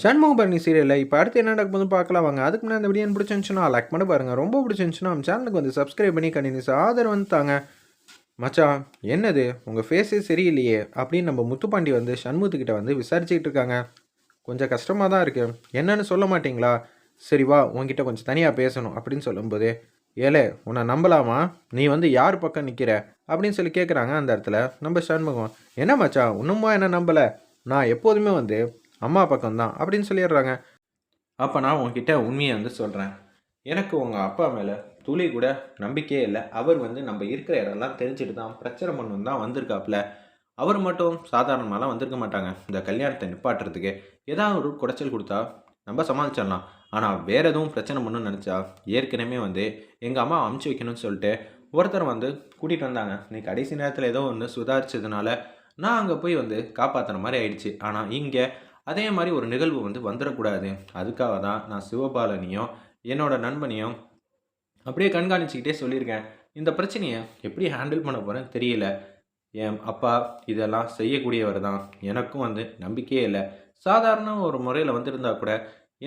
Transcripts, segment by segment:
சண்முகபரணி சீரியலில் இப்போ அடுத்து என்ன நடக்க போது பார்க்கலாம் வாங்க. அதுக்கு முன்னாடி இந்த வீடியோ பிடிச்சிருந்துச்சுன்னா லைக் பண்ணி பாருங்கள் ரொம்ப பிடிச்சிருந்துச்சுன்னா நம்ம சேனலுக்கு வந்து சப்ஸ்கிரைப் பண்ணி கண்டினியூஸ் ஆதரவு வந்து தாங்க. மச்சான் என்னது? உங்கள் ஃபேஸே சரியில்லையே அப்படின்னு நம்ம முத்துப்பாண்டி வந்து சண்முகத்துக்கிட்ட வந்து விசாரிச்சுக்கிட்டு இருக்காங்க. கொஞ்சம் கஷ்டமாக தான் இருக்குது என்னன்னு சொல்ல மாட்டிங்களா? சரி வா உங்ககிட்ட கொஞ்சம் தனியாக பேசணும் அப்படின்னு சொல்லும்போது ஏலே உன்னை நம்பலாமா? நீ வந்து யார் பக்கம் நிற்கிற அப்படின்னு சொல்லி கேட்குறாங்க அந்த இடத்துல நம்ம சண்முகம். என்ன மச்சா இன்னுமா என்ன நம்பலை? நான் எப்போதுமே வந்து அம்மா பக்கம் தான் அப்படின்னு சொல்லிடுறாங்க. அப்போ நான் உங்ககிட்ட உண்மையை வந்து சொல்கிறேன் எனக்கு உங்கள் அப்பா மேலே துளி கூட நம்பிக்கையே இல்லை. அவர் வந்து நம்ம இருக்கிற இடம்லாம் தெரிஞ்சுட்டு தான் பிரச்சனை பண்ணு தான் வந்திருக்காப்புல. அவர் மட்டும் சாதாரணமாலாம் வந்திருக்க மாட்டாங்க. இந்த கல்யாணத்தை நிப்பாட்டுறதுக்கு ஏதாவது ஒரு குடைச்சல் கொடுத்தா நம்ம சமாளிச்சிடலாம். ஆனால் வேறு எதுவும் பிரச்சனை பண்ணணும்னு நினச்சா ஏற்கனவே வந்து எங்கள் அம்மா அமுச்சு வைக்கணும்னு சொல்லிட்டு ஒருத்தர் வந்து கூட்டிகிட்டு வந்தாங்க. நீ கடைசி நேரத்தில் ஏதோ ஒன்று சுதாரிச்சதுனால நான் அங்கே போய் வந்து காப்பாற்றுற மாதிரி ஆயிடுச்சு. ஆனால் இங்கே அதே மாதிரி ஒரு நிகழ்வு வந்து வந்துடக்கூடாது அதுக்காக தான் நான் சிவபாலனையும் என்னோட நண்பனையும் அப்படியே கண்காணிச்சுக்கிட்டே சொல்லியிருக்கேன். இந்த பிரச்சனையை எப்படி ஹேண்டில் பண்ண போகிறேன்னு தெரியல. என் அப்பா இதெல்லாம் செய்யக்கூடியவர் தான். எனக்கும் வந்து நம்பிக்கையே இல்லை. சாதாரண ஒரு முறையில் வந்திருந்தா கூட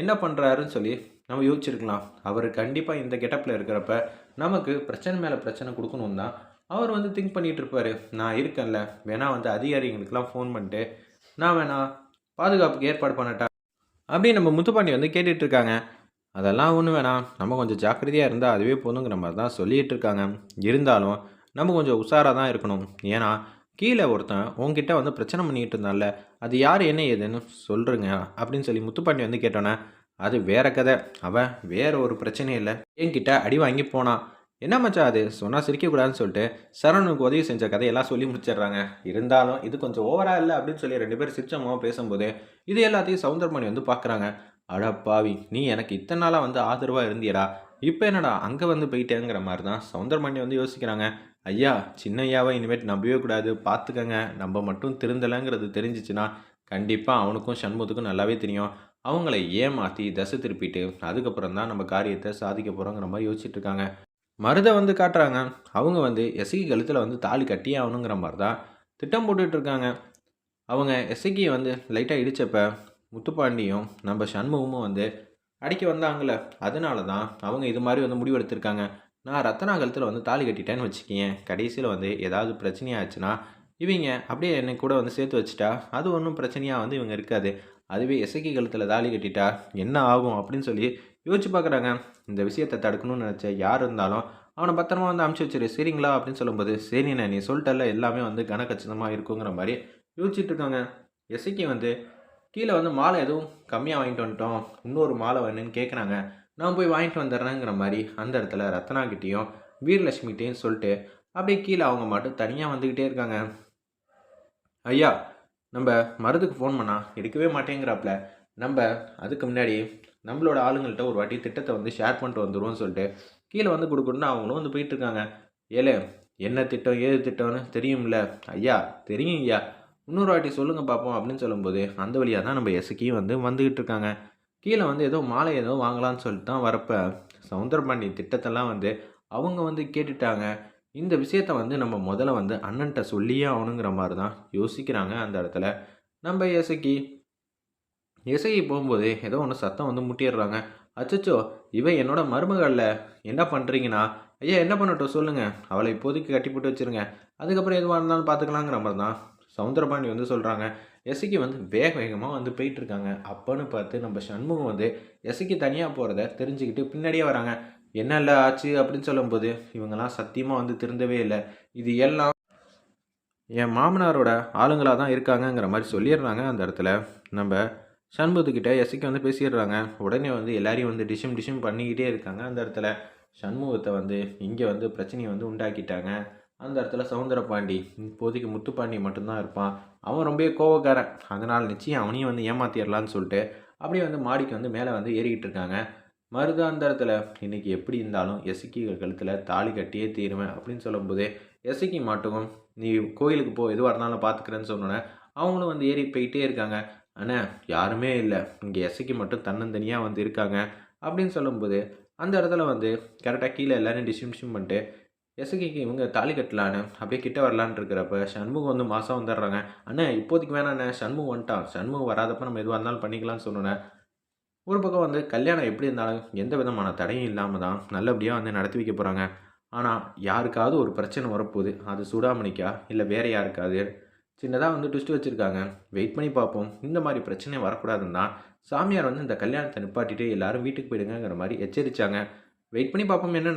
என்ன பண்ணுறாருன்னு சொல்லி நம்ம யோசிச்சிருக்கலாம். அவர் கண்டிப்பாக இந்த கெட்டப்பில் இருக்கிறப்ப நமக்கு பிரச்சனை மேலே பிரச்சனை கொடுக்கணும் தான் அவர் வந்து திங்க் பண்ணிகிட்டு இருப்பார். நான் இருக்கேன்ல. வேணா வந்து அதிகாரிகளுக்கெல்லாம் ஃபோன் பண்ணிட்டு நான் வேணா பாதுகாப்புக்கு ஏற்பாடு பண்ணட்டா? அப்படின்னு நம்ம முத்துப்பாண்டி வந்து கேட்டுட்டு இருக்காங்க அதெல்லாம் ஒன்றும் வேணாம் நம்ம கொஞ்சம் ஜாக்கிரதையாக இருந்தால் அதுவே போதுங்கிற மாதிரி தான் சொல்லிகிட்டு இருக்காங்க இருந்தாலும் நம்ம கொஞ்சம் உஷாராக தான் இருக்கணும். ஏன்னா கீழே ஒருத்தன் உங்ககிட்ட வந்து பிரச்சனை பண்ணிக்கிட்டு இருந்தால அது யார் என்ன ஏதுன்னு சொல்கிறேங்க அப்படின்னு சொல்லி முத்துப்பாண்டி வந்து கேட்டோன்னே அது வேற கதை. அவன் வேற ஒரு பிரச்சனையும் இல்லை. என்கிட்ட அடி வாங்கி போனான். என்ன மச்சா அது? சொன்னால் சிரிக்கக்கூடாதுன்னு சொல்லிட்டு சரவணனுக்கு உதவி செஞ்ச கதையெல்லாம் சொல்லி முடிச்சிடுறாங்க. இருந்தாலும் இது கொஞ்சம் ஓவரா இல்லை? அப்படின்னு சொல்லி ரெண்டு பேரும் சிரிச்சமாக பேசும்போது இது எல்லாத்தையும் சவுந்தரமணி வந்து பார்க்குறாங்க அடப்பாவி பாவி நீ எனக்கு இத்தனை நாளாக வந்து ஆதரவாக இருந்தியடா. இப்போ என்னடா அங்கே வந்து போயிட்டேங்கிற மாதிரி தான் சவுந்தரமணி வந்து யோசிக்கிறாங்க. ஐயா சின்ன ஐயாவை இனிமேட் நம்பவே கூடாது. பார்த்துக்கங்க நம்ம மட்டும் திருந்தலைங்கிறது தெரிஞ்சிச்சுன்னா கண்டிப்பாக அவனுக்கும் சண்முகத்துக்கும் நல்லாவே தெரியும். அவங்கள ஏமாற்றி தசை திருப்பிட்டு அதுக்கப்புறம் தான் நம்ம காரியத்தை சாதிக்க போகிறோங்கிற மாதிரி யோசிச்சுட்டு இருக்காங்க. மருதை வந்து காட்டுறாங்க. அவங்க வந்து எசகி கழுத்தில் வந்து தாலி கட்டியே ஆகணுங்கிற மாதிரி தான் திட்டம் போட்டுட்டு இருக்காங்க. அவங்க எசகியை வந்து லைட்டாக இடித்தப்ப முத்துப்பாண்டியும் நம்ம சண்முகமும் வந்து அடிக்க வந்தாங்கல்ல. அதனால தான் அவங்க இது மாதிரி வந்து முடிவெடுத்திருக்காங்க. நான் ரத்தனா கழுத்தில் வந்து தாலி கட்டிட்டேன்னு வச்சுக்கேன் கடைசியில் வந்து ஏதாவது பிரச்சனையாச்சுன்னா இவங்க அப்படியே என்னை கூட வந்து சேர்த்து வச்சுட்டா அது ஒன்றும் பிரச்சனையாக வந்து இவங்க இருக்காது. அதுவே எசகி கழுத்தில் தாலி கட்டிட்டா என்ன ஆகும் அப்படின்னு சொல்லி யோசிச்சு பார்க்குறாங்க இந்த விஷயத்தை தடுக்கணும்னு நினச்ச யார் இருந்தாலும் அவனை பத்திரமா வந்து அமுச்சு வச்சிரு சரிங்களா? அப்படின்னு சொல்லும்போது சரிண்ணே நீ சொல்லிட்டல எல்லாமே வந்து கனக்கச்சிதமாக இருக்குங்கிற மாதிரி யோசிச்சுட்டு இருக்காங்க. எஸ்ஐக்கு வந்து கீழே வந்து மாலை எதுவும் கம்மியாக வாங்கிட்டு வந்துட்டோம். இன்னொரு மாலை வேணும்னு கேட்குறாங்க நான் போய் வாங்கிட்டு வந்துடுறேங்கிற மாதிரி அந்த இடத்துல ரத்னாகிட்டேயும் வீரலட்சுமிகிட்டையும் சொல்லிட்டு அப்படியே கீழே அவங்க மட்டும் தனியாக வந்துக்கிட்டே இருக்காங்க. ஐயா நம்ம மருதுக்கு ஃபோன் பண்ணா எடுக்கவே மாட்டேங்கிறாப்புல நம்ம அதுக்கு முன்னாடி நம்மளோட ஆளுங்கள்ட்ட ஒரு வாட்டி திட்டத்தை வந்து ஷேர் பண்ணிட்டு வந்துடுவோம்னு சொல்லிட்டு கீழே வந்து கொடுக்கணும்னு அவங்களும் வந்து போயிட்டுருக்காங்க ஏழு ஏலே என்ன திட்டம் ஏது திட்டம்னு தெரியும்ல? ஐயா தெரியும் ஐயா. இன்னொரு வாட்டி சொல்லுங்கள் பார்ப்போம் அப்படின்னு சொல்லும்போது அந்த வழியாக தான் நம்ம எசுக்கியும் வந்து வந்துக்கிட்டு இருக்காங்க. கீழே வந்து ஏதோ மாலை ஏதோ வாங்கலாம்னு சொல்லிட்டு தான் வரப்போ சவுந்தரபாண்டி திட்டத்தெல்லாம் வந்து அவங்க வந்து கேட்டுட்டாங்க. இந்த விஷயத்த வந்து நம்ம முதல்ல வந்து அண்ணன்ட்ட சொல்லியே ஆகணுங்கிற மாதிரி தான் யோசிக்கிறாங்க அந்த இடத்துல. நம்ம இசைக்கு இசைக்கு போகும்போது ஏதோ ஒன்று சத்தம் வந்து முட்டிடுறாங்க. அச்சச்சோ இவன் என்னோட மருமகளில். என்ன பண்ணுறீங்கன்னா ஐயா என்ன பண்ணட்டும்? சொல்லுங்கள் அவளை இப்போதைக்கு கட்டி போட்டு வச்சுருங்க. அதுக்கப்புறம் எதுவாக இருந்தாலும் பார்த்துக்கலாங்கிற மாதிரி தான் சவுந்தரபாண்டி வந்து சொல்கிறாங்க எசைக்கு வந்து வேக வேகமாக வந்து போயிட்டுருக்காங்க. அப்போன்னு பார்த்து நம்ம சண்முகம் வந்து எசைக்கு தனியாக போகிறத தெரிஞ்சுக்கிட்டு பின்னாடியே வராங்க. என்ன இல்லை ஆச்சு அப்படின்னு சொல்லும்போது இவங்கெல்லாம் சத்தியமாக வந்து திருந்தவே இல்லை. இது எல்லாம் என் மாமனாரோட ஆளுங்களாக தான் இருக்காங்கங்கிற மாதிரி சொல்லிடுறாங்க அந்த இடத்துல. நம்ம சண்முகத்துக்கிட்ட எஸ்ஐக்கு வந்து பேசிடுறாங்க. உடனே வந்து எல்லாரையும் வந்து டிஷம் டிஷம் பண்ணிக்கிட்டே இருக்காங்க. அந்த இடத்துல சண்முகத்தை வந்து இங்கே வந்து பிரச்சனையை வந்து உண்டாக்கிட்டாங்க. அந்த இடத்துல சவுந்தரபாண்டி இப்போதைக்கு முத்துப்பாண்டி மட்டும்தான் இருப்பான். அவன் ரொம்ப கோவக்காரன். அதனால் நிச்சயம் அவனையும் வந்து ஏமாத்திடலான்னு சொல்லிட்டு அப்படியே வந்து மாடிக்கு வந்து மேலே வந்து ஏறிக்கிட்டு இருக்காங்க. மருதாந்தரத்தில் அந்த இடத்துல இன்றைக்கி எப்படி இருந்தாலும் எசுக்கி கழுத்தில் தாலி கட்டியே தீருவேன் அப்படின்னு சொல்லும்போது எசுக்கி மாட்டுக்கும் நீ கோயிலுக்கு போ எதுவாக இருந்தாலும் பார்த்துக்கிறேன்னு சொன்னோன்னே அவங்களும் வந்து ஏறி போயிட்டே இருக்காங்க. ஆனால் யாருமே இல்லை. இங்கே எசக்கி மட்டும் தன்னந்தனியாக வந்து இருக்காங்க அப்படின்னு சொல்லும்போது அந்த இடத்துல வந்து கரெக்டாக கீழே எல்லோரும் டிஸ்ட்ரிபியூஷன் பண்ணிட்டு எசகிக்கு இவங்க தாலி கட்டலான்னு அப்படியே கிட்ட வரலான்னு இருக்கிறப்ப சண்முகம் வந்து மாதம் வந்துடுறாங்க. அண்ணே இப்போதைக்கு வேணாண்ணே சண்முகம் வந்துட்டான். சண்முகம் வராதப்ப நம்ம எதுவாக இருந்தாலும் பண்ணிக்கலாம்னு சொன்னேன் ஒரு பக்கம் வந்து கல்யாணம் எப்படி இருந்தாலும் எந்த விதமான தடையும் இல்லாமல் தான் நல்லபடியாக வந்து நடத்தி வைக்க போகிறாங்க ஆனால் யாருக்காவது ஒரு பிரச்சனை வரப்போகுது. அது சூடாமணிக்கா? இல்லை வேற யாருக்காவது? சின்னதாக வந்து ட்விஸ்ட் வச்சுருக்காங்க. வெயிட் பண்ணி பார்ப்போம். இந்த மாதிரி பிரச்சனை வரக்கூடாதுன்னா சாமியார் வந்து இந்த கல்யாணத்தை நிப்பாட்டிட்டு எல்லாரும் வீட்டுக்கு போயிடுங்கிற மாதிரி எச்சரித்தாங்க வெயிட் பண்ணி பார்ப்போம் என்ன